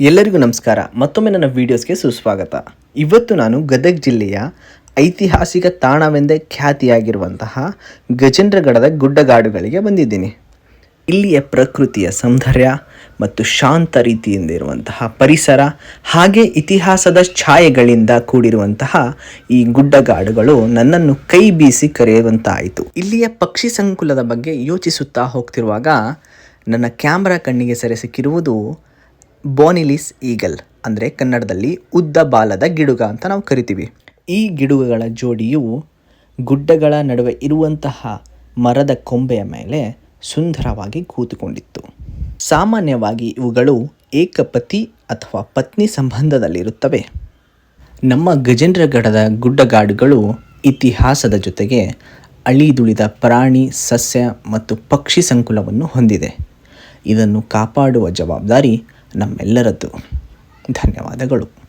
ಎಲ್ಲರಿಗೂ ನಮಸ್ಕಾರ. ಮತ್ತೊಮ್ಮೆ ನನ್ನ ವಿಡಿಯೋಸ್ಗೆ ಸುಸ್ವಾಗತ. ಇವತ್ತು ನಾನು ಗದಗ ಜಿಲ್ಲೆಯ ಐತಿಹಾಸಿಕ ತಾಣವೆಂದೇ ಖ್ಯಾತಿಯಾಗಿರುವಂತಹ ಗಜೇಂದ್ರಗಡದ ಗುಡ್ಡಗಾಡುಗಳಿಗೆ ಬಂದಿದ್ದೀನಿ. ಇಲ್ಲಿಯ ಪ್ರಕೃತಿಯ ಸೌಂದರ್ಯ ಮತ್ತು ಶಾಂತ ರೀತಿಯಿಂದ ಇರುವಂತಹ ಪರಿಸರ, ಹಾಗೆ ಇತಿಹಾಸದ ಛಾಯೆಗಳಿಂದ ಕೂಡಿರುವಂತಹ ಈ ಗುಡ್ಡಗಾಡುಗಳು ನನ್ನನ್ನು ಕೈ ಬೀಸಿ ಕರೆಯುವಂತಾಯಿತು. ಇಲ್ಲಿಯ ಪಕ್ಷಿ ಸಂಕುಲದ ಬಗ್ಗೆ ಯೋಚಿಸುತ್ತಾ ಹೋಗ್ತಿರುವಾಗ ನನ್ನ ಕ್ಯಾಮ್ರಾ ಕಣ್ಣಿಗೆ ಸೆರೆ ಸಿಕ್ಕಿರುವುದು ಬೋನಿಲಿಸ್ ಈಗಲ್ ಅಂದರೆ ಕನ್ನಡದಲ್ಲಿ ಉದ್ದ ಬಾಲದ ಗಿಡುಗ ಅಂತ ನಾವು ಕರಿತೀವಿ. ಈ ಗಿಡುಗಗಳ ಜೋಡಿಯು ಗುಡ್ಡಗಳ ನಡುವೆ ಇರುವಂತಹ ಮರದ ಕೊಂಬೆಯ ಮೇಲೆ ಸುಂದರವಾಗಿ ಕೂತುಕೊಂಡಿತ್ತು. ಸಾಮಾನ್ಯವಾಗಿ ಇವುಗಳು ಏಕಪತಿ ಅಥವಾ ಪತ್ನಿ ಸಂಬಂಧದಲ್ಲಿರುತ್ತವೆ. ನಮ್ಮ ಗಜೇಂದ್ರಗಢದ ಗುಡ್ಡಗಾಡುಗಳು ಇತಿಹಾಸದ ಜೊತೆಗೆ ಅಳಿದುಳಿದ ಪ್ರಾಣಿ, ಸಸ್ಯ ಮತ್ತು ಪಕ್ಷಿ ಸಂಕುಲವನ್ನು ಹೊಂದಿದೆ. ಇದನ್ನು ಕಾಪಾಡುವ ಜವಾಬ್ದಾರಿ ನಮ್ಮೆಲ್ಲರದ್ದು ಧನ್ಯವಾದಗಳು.